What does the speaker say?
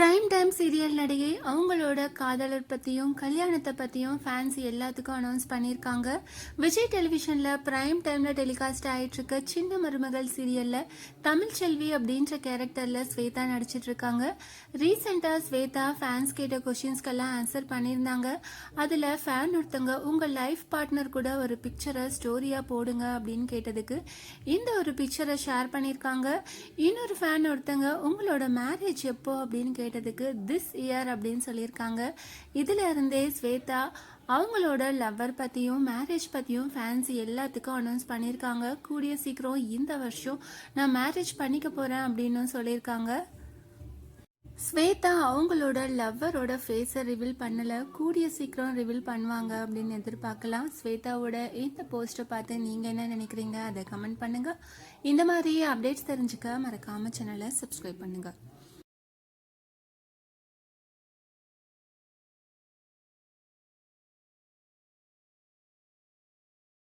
Time serial நடிகை அவங்களோட காதலர் பற்றியும் கல்யாணத்தை பற்றியும் ஃபேன்ஸ் எல்லாத்துக்கும் அனௌன்ஸ் பண்ணியிருக்காங்க. விஜய் டெலிவிஷனில் பிரைம் டைமில் டெலிகாஸ்ட் ஆகிட்டுருக்க சின்ன மருமகள் சீரியலில் தமிழ் செல்வி அப்படின்ற கேரக்டரில் ஸ்வேதா நடிச்சிட்ருக்காங்க ரீசெண்டாக ஸ்வேதா ஃபேன்ஸ் கேட்ட கொஷின்ஸ்க்கெல்லாம் ஆன்சர் பண்ணியிருந்தாங்க. அதில் ஃபேன் ஒருத்தவங்க உங்கள் லைஃப் பார்ட்னர் கூட ஒரு பிக்சரை ஸ்டோரியாக போடுங்க அப்படின்னு கேட்டதுக்கு இந்த ஒரு பிக்சரை ஷேர் பண்ணியிருக்காங்க. இன்னொரு ஃபேன் ஒருத்தங்க உங்களோட மேரேஜ் எப்போ? அப்படின்னு கேட்டதுக்கு திஸ் இயர் அப்படின்னு சொல்லியிருக்காங்க. இதில் இருந்தே ஸ்வேதா அவங்களோட லவ்வர் பற்றியும் மேரேஜ் பற்றியும் ஃபேன்ஸ் எல்லாத்துக்கும் அனௌன்ஸ் பண்ணியிருக்காங்க. கூடிய சீக்கிரம் இந்த வருஷம் நான் மேரேஜ் பண்ணிக்க போகிறேன் அப்படின்னு சொல்லியிருக்காங்க. ஸ்வேதா அவங்களோட லவ்வரோட ஃபேஸை ரிவீல் பண்ணல. கூடிய சீக்கிரம் ரிவீல் பண்ணுவாங்க அப்படின்னு எதிர்பார்க்கலாம். ஸ்வேதாவோட இந்த போஸ்ட்டை பார்த்து நீங்கள் என்ன நினைக்கிறீங்க? அதை கமெண்ட் பண்ணுங்கள் இந்த மாதிரி அப்டேட்ஸ் தெரிஞ்சுக்க மறக்காமல் சேனலை சப்ஸ்கிரைப் பண்ணுங்கள்